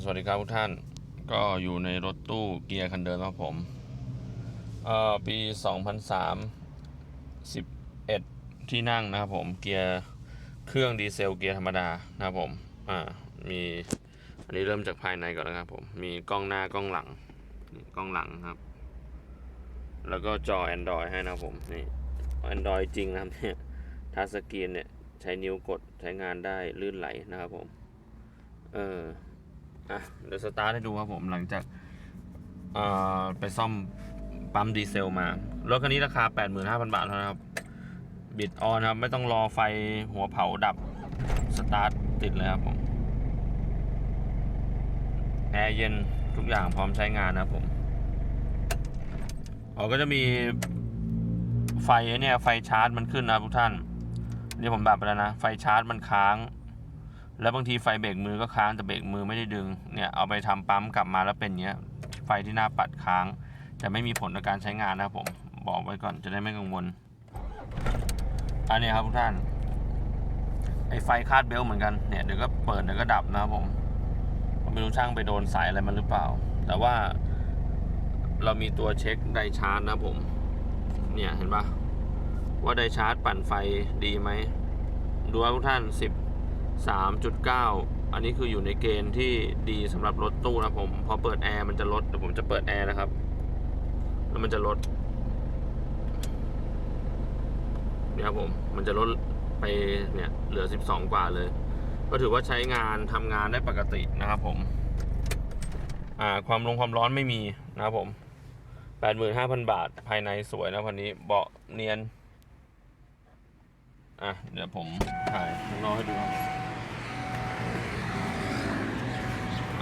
สวัสดีครับทุกท่านก็อยู่ในรถตู้เกียร์คันเดิมครับผมอ่อปี 2003 11 ที่นั่งนะครับผมเกียร์เครื่องดีเซลเกียร์ธรรมดานะครับผมอ่ามีอันนี้เริ่มจากภายในก่อนนะครับผมมีกล้องหน้ากล้องหลังนี่กล้องหลังครับ แล้วก็จอ Android ให้นะครับผมนี่ Android จริงนะครับเนี่ยทัชสกรีนเนี่ยใช้นิ้วกดใช้งานได้ลื่นไหลนะครับผมเออ อะเดี๋ยวสตาร์ทให้ดูครับผมหลังจากไปซ่อมปั๊มดีเซลมา รถคันนี้ราคา 85,000 บาทเท่านั้นครับ บิดออนครับ ไม่ต้องรอไฟหัวเผาดับ สตาร์ทติดเลยครับผม แอร์เย็นทุกอย่างพร้อมใช้งานนะครับผมอ๋อก็จะมีไฟเนี่ย ไฟชาร์จมันขึ้นนะทุกท่าน นี่ผมดับไปแล้วนะ ไฟชาร์จมันค้าง แล้วบางทีไฟเบรกมือก็ค้างแต่เบรกมือไม่ได้ดึงเนี่ยเอาไปทำปั๊มกลับมาแล้วเป็นเงี้ยไฟที่หน้าปัดค้าง แต่ไม่มีผลในการใช้งานนะครับผมบอกไว้ก่อนจะได้ไม่กังวล อันนี้ครับทุกท่านไอไฟคาดเบลต์เหมือนกันเนี่ยเดี๋ยวก็เปิดเดี๋ยวก็ดับนะครับผมไม่รู้ช่างไปโดนสายอะไรมันหรือเปล่า แต่ว่าเรามีตัวเช็คไดชาร์จนะผม เนี่ยเห็นปะว่าไดชาร์จปั่นไฟดีไหมดูครับทุกท่าน 10 3.9 อันนี้คืออยู่ในเกณฑ์ที่ดีสำหรับรถตู้นะผม พอเปิดแอร์มันจะลดเดี๋ยวผมจะเปิดแอร์นะครับ แล้วมันจะลดเนี่ยครับผม มันจะลดไปเนี่ยเหลือ 12 กว่าเลย ก็ถือว่าใช้งานทำงานได้ปกตินะครับผม อ่าความลงความร้อนไม่มีนะครับผม 85,000 บาทภายในสวยนะวันนี้เบาะเนียน อะ เดี๋ยวผมถ่ายข้างนอกให้ดูครับ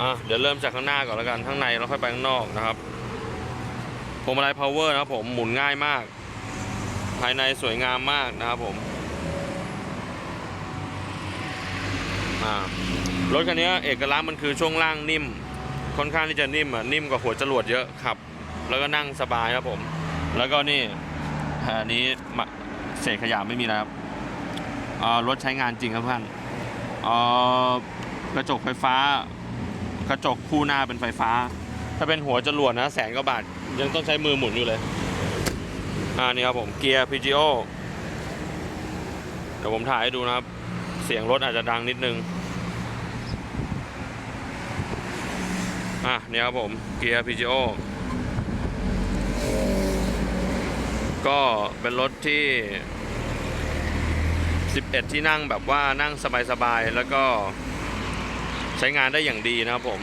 อะเดี๋ยวเริ่มจากข้างหน้าก่อนแล้วกันข้างในเราค่อยไปข้างนอกนะครับพวงมาลัย power นะครับผมหมุนง่ายมาก ภายในสวยงามมากนะครับผมรถคันนี้เอกลักษณ์มันคือช่วงล่างนิ่ม ค่อนข้างที่จะนิ่มอะนิ่มกว่าหัวจรวดเยอะขับ แล้วก็นั่งสบายครับผม แล้วก็นี่อันนี้เศษขยะไม่มีนะครับรถใช้งานจริงครับท่านกระจกไฟฟ้า กระจกคู่หน้าเป็นไฟฟ้า ถ้าเป็นหัวจรวดนะแสนกว่าบาท ยังต้องใช้มือหมุนอยู่เลย อ่านี่ครับผมเกียร์ PGO เดี๋ยวผมถ่ายให้ดูนะครับ เสียงรถอาจจะดังนิดนึง อะนี่ครับผมเกียร์ PGO ก็เป็นรถที่ 11 ที่นั่งแบบว่านั่งสบายๆ แล้วก็ ช้งานได้อย่างดีนะครับผม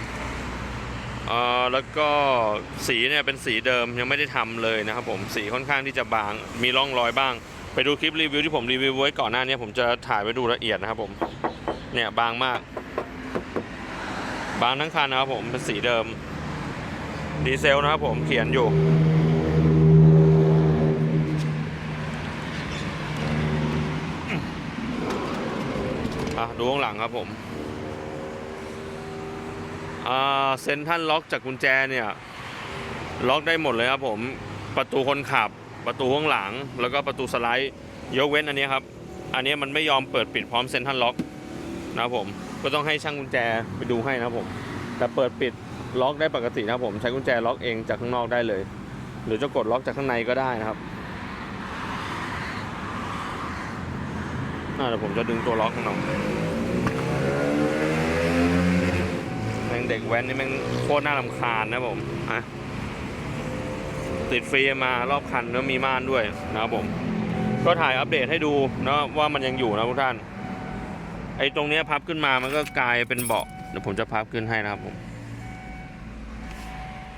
เอ่อแล้วก็สีเนี่ยเป็นสีเดิมยังไม่ได้ทำเลยนะครับผมสีค่อนข้างที่จะบางมีร่องรอยบ้าง ไปดูคลิปรีวิวที่ผมรีวิวไว้ก่อนหน้านี้ผมจะถ่ายไว้ดูละเอียดนะครับผมเนี่ยบางมาก บางทั้งคันนะครับผมเป็นสีเดิม ดีเซลนะครับผมเขียนอยู่ อะดูข้างหลังครับผม เซ็นทรัลล็อกจากกุญแจเนี่ยล็อกได้หมดเลยครับผมประตูคนขับ ประตูข้างหลัง แล้วก็ประตูสไลด์ยกเว้นอันนี้ครับ อันนี้มันไม่ยอมเปิดปิดพร้อมเซ็นทรัลล็อกนะครับผมก็ต้องให้ช่างกุญแจไปดูให้นะครับผม แต่เปิดปิดล็อกได้ปกตินะครับผมใช้กุญแจล็อกเองจากข้างนอกได้เลย หรือจะกดล็อกจากข้างในก็ได้นะครับอ่าเดี๋ยวผมจะดึงตัวล็อกข้างนอก แม่ งเด็กแว้นนี่แม่งโคตรน่ารำคาญนะผมอะติดฟรีมารอบคันแล้วมีม่านด้วยนะครับผม ก็ถ่ายอัปเดตให้ดูนะว่ามันยังอยู่นะทุกท่าน ไอ้ตรงเนี้ยพับขึ้นมามันก็กลายเป็นเบาะเดี๋ยวผมจะพับขึ้นให้นะครับผม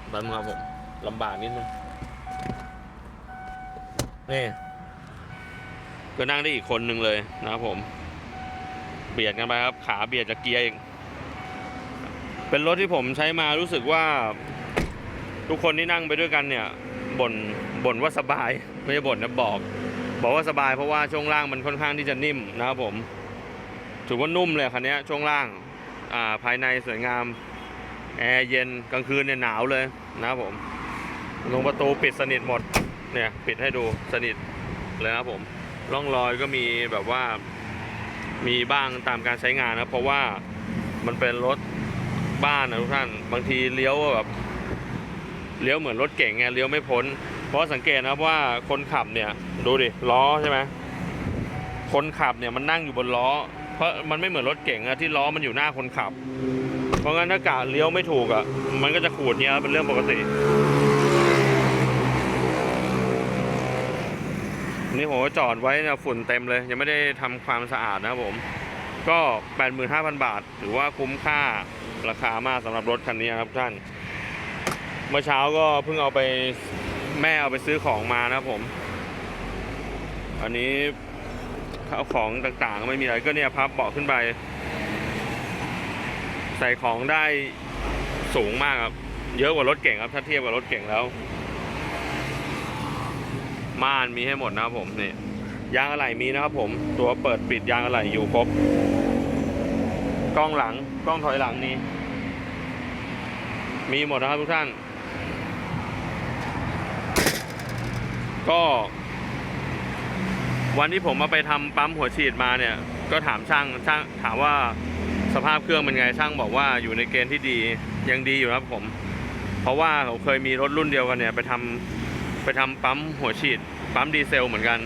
แป๊บนึงครับผมลำบากนิดนึงนี่ก็นั่งได้อีกคนหนึ่งเลยนะครับผม เบียดกันไปครับ ขาเบียดจากเกียร์เอง เป็นรถที่ผมใช้มารู้สึกว่า ทุกคนที่นั่งไปด้วยกันเนี่ยบ่นบ่นว่าสบายไม่ใช่บ่นนะบอก บอกว่าสบายเพราะว่าช่วงล่างมันค่อนข้างที่จะนิ่มนะครับผม ถือว่านุ่มเลยคันนี้ช่วงล่างอ่าภายในสวยงามแอร์เย็นกลางคืนเนี่ยหนาวเลยนะครับผมลงประตูปิดสนิทหมดเนี่ยปิดให้ดูสนิทเลยนะครับผมร่องรอยก็มีแบบว่ามีบ้างตามการใช้งานนะเพราะว่ามันเป็นรถ บ้านนะทุกท่าน บางทีเลี้ยวแบบเลี้ยวเหมือนรถเก่งไงเลี้ยวไม่พ้น เพราะสังเกตนะครับว่าคนขับเนี่ย ดูดิล้อใช่ไหมคนขับเนี่ยมันนั่งอยู่บนล้อ เพราะมันไม่เหมือนรถเก่งอะที่ล้อมันอยู่หน้าคนขับ เพราะงั้นถ้ากะเลี้ยวไม่ถูกอะมันก็จะขูดเนี่ยเป็นเรื่องปกติ นี่ผมจอดไว้เนี่ยฝุ่นเต็มเลย ยังไม่ได้ทำความสะอาดนะครับผม ก็ 85,000 บาท ถือว่าคุ้มค่าราคามากสำหรับรถคันนี้ครับท่าน เมื่อเช้าก็เพิ่งเอาไปแม่เอาไปซื้อของมานะครับผม อันนี้ข้าวของต่างๆ ไม่มีอะไรก็เนี่ยพับเบาะขึ้นไป ใส่ของได้สูงมากครับ เยอะกว่ารถเก่งครับถ้าเทียบกับรถเก่งแล้ว ม่านมีให้หมดนะครับผมนี่ ยางอะไหล่มีนะครับผม ตัวเปิดปิดยางอะไหล่อยู่ครบ กล้องหลัง กล้องถอยหลังนี้ มีหมดนะครับทุกท่าน ก็ วันที่ผมมาไปทำปั๊มหัวฉีดมาเนี่ย ก็ถามช่างช่างถามว่าสภาพเครื่องเป็นไงช่างบอกว่าอยู่ในเกณฑ์ที่ดียังดีอยู่ครับผม เพราะว่าผมเคยมีรถรุ่นเดียวกันเนี่ย ไปทำไปทำปั๊มหัวฉีด ปั๊มดีเซลเหมือนกัน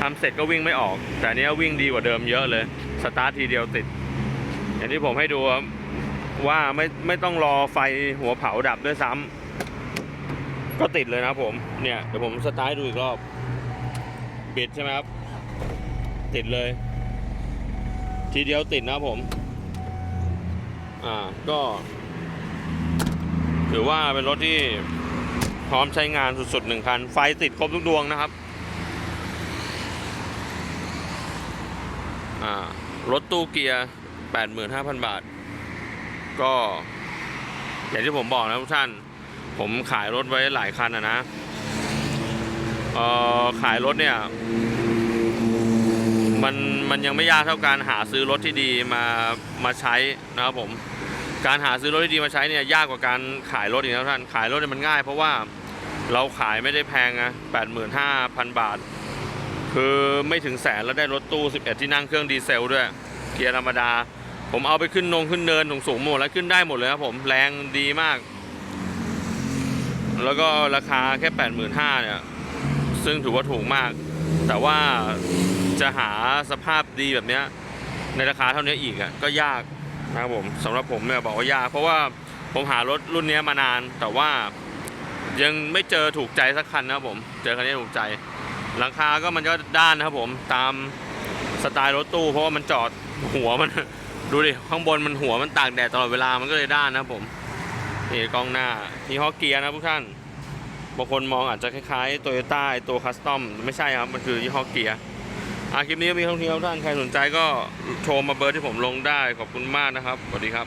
ทำเสร็จก็วิ่งไม่ออก แต่นเนี้ยวิ่งดีกว่าเดิมเยอะเลย สตาร์ททีเดียวติด อย่างที่ผมให้ดูครับว่าไม่ไม่ต้องรอไฟหัวเผาดับด้วยซ้ำก็ติดเลยนะครับผม เนี่ยเดี๋ยวผมสตาร์ทดูอีกรอบปิดใช่ไหมครับ ติดเลย ทีเดียวติดนะครับผม อ่าก็ ถือว่าเป็นรถที่พร้อมใช้งานสุดๆหนึ่งคัน ไฟติดครบทุกดวงนะครับ อ่า รถตู้เกียร์ 85,000 บาท ก็ อย่างที่ผมบอกนะทุกท่าน ผมขายรถไว้หลายคันอะนะเอ่อขายรถเนี่ย มันมันยังไม่ยากเท่าการหาซื้อรถที่ดีมามาใช้นะครับผม การหาซื้อรถที่ดีมาใช้เนี่ยยากกว่าการขายรถอีกนะท่าน ขายรถเนี่ยมันง่ายเพราะว่าเราขายไม่ได้แพงนะแปดหมื่นห้าพันบาท คือไม่ถึงแสนแล้วได้รถตู้ 11 ที่นั่งเครื่องดีเซลด้วย เกียร์ธรรมดา ผมเอาไปขึ้นนงขึ้นเนินสูงๆหมดแล้วขึ้นได้หมดเลยครับผมแรงดีมาก แล้วก็ราคาแค่ 85,000เนี่ย ซึ่งถือว่าถูกมาก แต่ว่าจะหาสภาพดีแบบนี้ในราคาเท่านี้อีกอะก็ยากนะครับผมสำหรับผมเนี่ยบอกว่ายาก เพราะว่าผมหารถรุ่นนี้มานาน แต่ว่ายังไม่เจอถูกใจสักคันนะครับผม เจอคันนี้ถูกใจ หลังคาก็มันก็ด้านนะครับผมตามสไตล์รถตู้เพราะว่ามันจอดหัวมัน ดูดิข้างบนมันหัวมันตากแดดตลอดเวลามันก็เลยด้านนะครับผมนี่กล้องหน้ายี่ห้อเกียร์นะทุกท่านบางคนมองอาจจะคล้ายๆโตโยต้าตัวคัสตอมไม่ใช่ครับ มันคือยี่ห้อเกียร์อะคลิปนี้ก็มีท่านี้ครับท่านใครสนใจก็โทรมาเบอร์ที่ผมลงได้ขอบคุณมากนะครับสวัสดีครับ